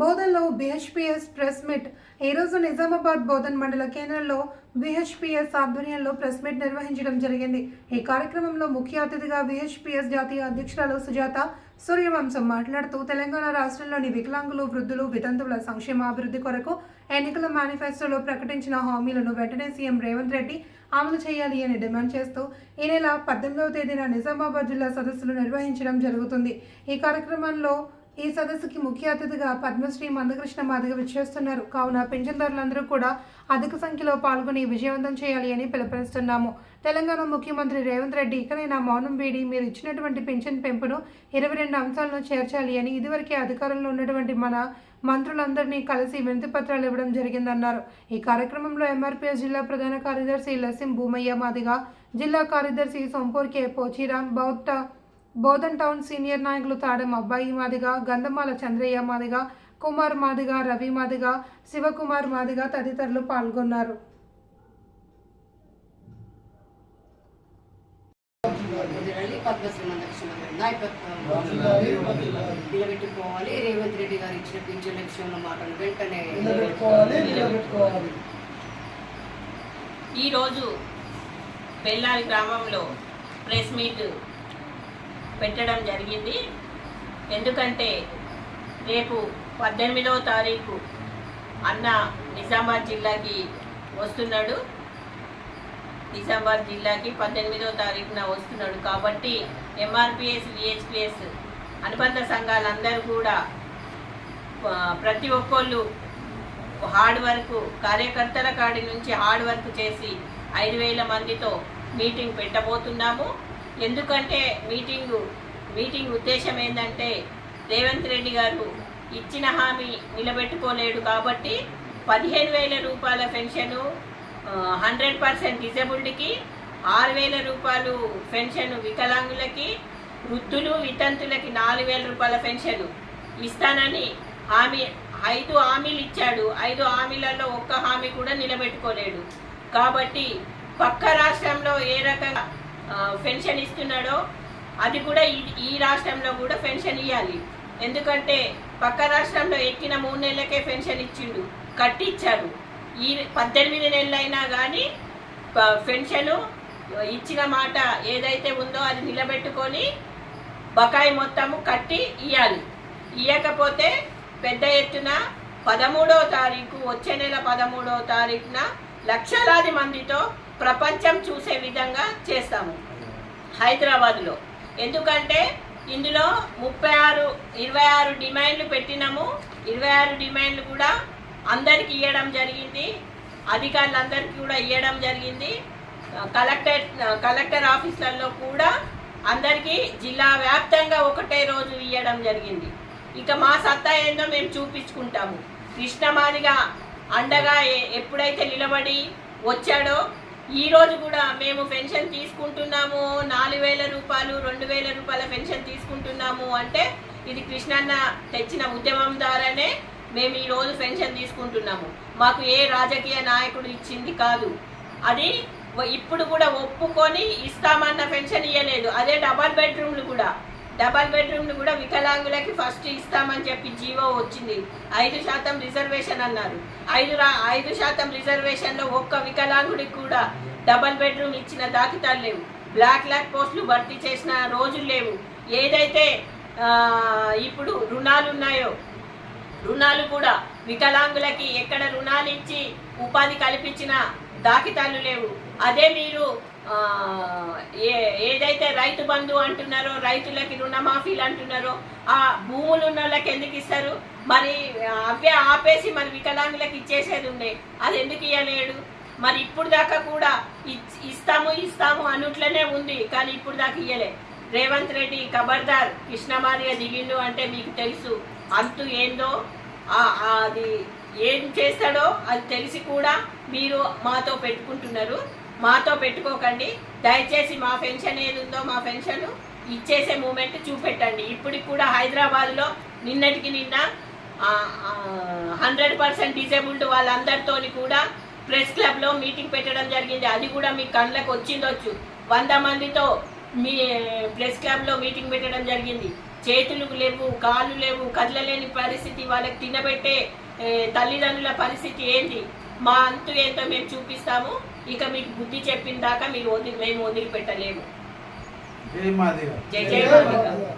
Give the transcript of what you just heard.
బోధన్లో BHPS press meet ఈరోజు నిజామాబాద్ బోధన్ మండల కేంద్రంలో బిహెచ్పిఎస్ ఆధ్వర్యంలో ప్రెస్ మీట్ నిర్వహించడం జరిగింది. ఈ కార్యక్రమంలో ముఖ్య అతిథిగా బిహెచ్పిఎస్ జాతీయ అధ్యక్షురాలు సుజాత సూర్యవంశం మాట్లాడుతూ తెలంగాణ రాష్ట్రంలోని వికలాంగులు వృద్ధులు వితంతువుల సంక్షేమాభివృద్ధి కొరకు ఎన్నికల మేనిఫెస్టోలో ప్రకటించిన హామీలను వెంటనే సీఎం రేవంత్ రెడ్డి అమలు చేయాలి అని డిమాండ్ చేస్తూ ఈ నెల పద్దెనిమిదవ తేదీన నిజామాబాద్ జిల్లా సదస్సులు నిర్వహించడం జరుగుతుంది. ఈ కార్యక్రమంలో ఈ సదస్సుకి ముఖ్య అతిథిగా పద్మశ్రీ మందకృష్ణ మాదిగ విచ్చేస్తున్నారు. కావున పింఛన్దారులందరూ కూడా అధిక సంఖ్యలో పాల్గొని విజయవంతం చేయాలి అని పిలుపునిస్తున్నాము. తెలంగాణ ముఖ్యమంత్రి రేవంత్ రెడ్డి ఇకనైనా మౌనం వీడి మీరు ఇచ్చినటువంటి పింఛన్ పెంపును ఇరవై రెండు అంశాలను చేర్చాలి అని ఇదివరకే అధికారంలో ఉన్నటువంటి మన మంత్రులందరినీ కలిసి వినతి పత్రాలు ఇవ్వడం జరిగిందన్నారు. ఈ కార్యక్రమంలో ఎంఆర్పీఎస్ జిల్లా ప్రధాన కార్యదర్శి లసిం భూమయ్య మాదిగ జిల్లా కార్యదర్శి సొంపూర్ కే పోచిరామ్ బౌత్త బోధన్ టౌన్ సీనియర్ నాయకులు తాడెం అబ్బాయి మాదిగ గంధమాల చంద్రయ్య మాదిగ కుమార్ మాదిగ రవి మాదిగ శివకుమార్ మాదిగ తదితరులు పాల్గొన్నారు. నిలబెట్టుకోవాలి. రేవంత్ రెడ్డి గారు ఇచ్చిన పింఛన్ విషయంలో మాటలు వెంటనే ఈరోజు బెల్లారి గ్రామంలో ప్రెస్ మీట్ పెట్టడం జరిగింది. ఎందుకంటే రేపు పద్దెనిమిదవ తారీఖు అన్న నిజామాబాద్ జిల్లాకి వస్తున్నాడు. నిజామాబాద్ జిల్లాకి పద్దెనిమిదవ తారీఖున వస్తున్నాడు. కాబట్టి ఎంఆర్పిఎస్ విహెచ్పిఎస్ అనుబంధ సంఘాలందరూ కూడా ప్రతి ఒక్కళ్ళు హార్డ్ వర్క్ కార్యకర్తల కాడి నుంచి హార్డ్ వర్క్ చేసి ఐదు వేల మందితో మీటింగ్ పెట్టబోతున్నాము. ఎందుకంటే మీటింగు మీటింగ్ ఉద్దేశం ఏంటంటే రేవంత్ రెడ్డి గారు ఇచ్చిన హామీ నిలబెట్టుకోలేడు కాబట్టి పదిహేను వేల రూపాయల పెన్షను హండ్రెడ్ పర్సెంట్ డిజబుల్డ్కి ఆరు వేల రూపాయలు పెన్షన్ వికలాంగులకి వృద్ధులు వితంతులకి నాలుగు వేల రూపాయల పెన్షన్ ఇస్తానని హామీ ఐదు హామీలు ఇచ్చాడు. ఐదు హామీలలో ఒక్క హామీ కూడా నిలబెట్టుకోలేడు. కాబట్టి పక్క రాష్ట్రంలో ఏ రకంగా పెన్షన్ ఇస్తున్నాడో అది కూడా ఈ ఈ రాష్ట్రంలో కూడా పెన్షన్ ఇవ్వాలి ఎందుకంటే పక్క రాష్ట్రంలో ఎక్కిన మూడు నెలలకే పెన్షన్ ఇచ్చిండు కట్టిచ్చారు ఈ పద్దెనిమిది నెలలైనా కానీ పెన్షను ఇచ్చిన మాట ఏదైతే ఉందో అది నిలబెట్టుకొని బకాయి మొత్తము కట్టి ఇవ్వాలి ఇవ్వకపోతే పెద్ద ఎత్తున పదమూడవ తారీఖు వచ్చే నెల పదమూడవ తారీఖున లక్షలాది మందితో ప్రపంచం చూసే విధంగా చేస్తాము. హైదరాబాద్లో. ఎందుకంటే ఇందులో ముప్పై ఆరు ఇరవై ఆరు డిమాండ్లు పెట్టినాము. ఇరవై ఆరు డిమాండ్లు కూడా అందరికి ఇవ్వడం జరిగింది. అధికారులందరికీ కూడా ఇవ్వడం జరిగింది. కలెక్టర్ కలెక్టర్ ఆఫీసులలో కూడా అందరికీ జిల్లా వ్యాప్తంగా ఒకటే రోజు ఇవ్వడం జరిగింది. ఇక మా సత్తా ఏందో మేము చూపించుకుంటాము. కృష్ణమాదిగా అండగా ఎప్పుడైతే నిలబడి వచ్చాడో ఈరోజు కూడా మేము పెన్షన్ తీసుకుంటున్నాము. నాలుగు వేల రూపాయలు రెండు వేల రూపాయల పెన్షన్ తీసుకుంటున్నాము అంటే ఇది కృష్ణన్న తెచ్చిన ఉద్యమం ద్వారానే మేము ఈరోజు పెన్షన్ తీసుకుంటున్నాము. మాకు ఏ రాజకీయ నాయకుడు ఇచ్చింది కాదు. అది ఇప్పుడు కూడా ఒప్పుకొని ఇస్తామన్న పెన్షన్ ఇవ్వలేదు అదే డబల్ బెడ్రూమ్లు కూడా. డబల్ బెడ్రూమ్లు కూడా వికలాంగులకి ఫస్ట్ ఇస్తామని చెప్పి జీవో వచ్చింది. ఐదు శాతం రిజర్వేషన్ అన్నారు. ఐదు రా ఐదు శాతం రిజర్వేషన్లో ఒక్క వికలాంగుడికి కూడా డబల్ బెడ్రూమ్ ఇచ్చిన దాఖితాలు లేవు. బ్లాక్ ల్యాక్ పోస్టులు భర్తీ చేసిన రోజులు లేవు. ఏదైతే ఇప్పుడు రుణాలు ఉన్నాయో రుణాలు కూడా వికలాంగులకి ఎక్కడ రుణాలు ఇచ్చి ఉపాధి కల్పించిన దాఖితాలు లేవు. అదే మీరు ఏ ఏదైతే రైతు బంధు అంటున్నారో రైతులకి రుణమాఫీలు అంటున్నారో ఆ భూములు ఉన్న వాళ్ళకి ఎందుకు ఇస్తారు? మరి అవే ఆపేసి మరి వికలాంగులకు ఇచ్చేసేది ఉండే. అది ఎందుకు ఇవ్వలేడు మరి ఇప్పుడు దాకా కూడా ఇస్తాము ఇస్తాము అనుట్లనే ఉంది కానీ ఇప్పుడు దాకా ఇయ్యలే. రేవంత్ రెడ్డి ఖబర్దార్ కృష్ణమాదిగా దిగిండు అంటే మీకు తెలుసు. అంతు ఏందో అది ఏం చేస్తాడో అది తెలిసి కూడా మీరు మాతో పెట్టుకుంటున్నారు. మాతో పెట్టుకోకండి. దయచేసి మా పెన్షన్ ఏది ఉందో మా పెన్షన్ ఇచ్చేసే మూమెంట్ చూపెట్టండి. ఇప్పటికి కూడా హైదరాబాద్లో నిన్నటికి నిన్న హండ్రెడ్ పర్సెంట్ డిజేబుల్డ్ వాళ్ళందరితో కూడా ప్రెస్ క్లబ్లో మీటింగ్ పెట్టడం జరిగింది. అది కూడా మీ కళ్ళకు వచ్చిందొచ్చు వంద మందితో మీ ప్రెస్ క్లబ్లో మీటింగ్ పెట్టడం జరిగింది. చేతులు లేవు కాళ్ళు లేవు కదలలేని పరిస్థితి వాళ్ళకి తినబెట్టే తల్లిదండ్రుల పరిస్థితి ఏంది? మా అంతు ఏంటో మేము చూపిస్తాము. ఇక మీకు బుద్ధి చెప్పిన దాకా మీరు వదిలి మేము వదిలిపెట్టలేము జై మాదిగా జై జై జై మాదిగ. మాదిగ.